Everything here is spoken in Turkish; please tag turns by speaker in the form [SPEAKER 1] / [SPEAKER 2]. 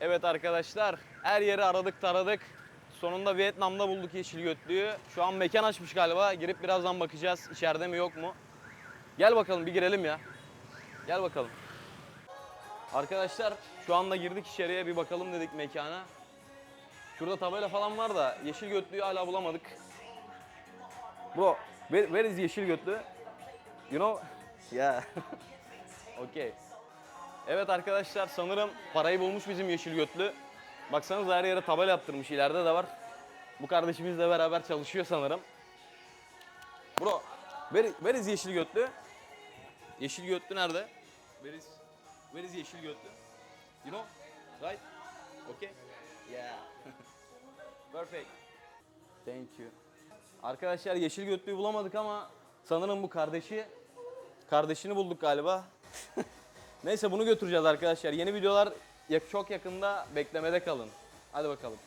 [SPEAKER 1] Evet arkadaşlar her yeri aradık taradık. Sonunda Vietnam'da bulduk yeşil götlüğü. Şu an mekan açmış galiba. Girip birazdan bakacağız içeride mi yok mu. Gel bakalım bir girelim ya. Gel bakalım. Arkadaşlar şu anda girdik içeriye bir bakalım dedik mekana. Şurada tabela falan var da yeşil götlüğü hala bulamadık. Bro, where, where is yeşil götlü? You know? Yeah. okay. Evet arkadaşlar sanırım parayı bulmuş bizim yeşil götlü. Baksanıza her yere tabela yaptırmış ileride de var. Bu kardeşimizle beraber çalışıyor sanırım. Bro, where, where yeşil götlü? Yeşil götlü nerede? Where is, where is yeşil götlü? You know? Right? Okay? Yeah. Perfect. Thank you. Arkadaşlar yeşil götlüğü bulamadık ama sanırım bu kardeşi kardeşini bulduk galiba. Neyse bunu götüreceğiz arkadaşlar. Yeni videolar çok yakında beklemede kalın. Hadi bakalım.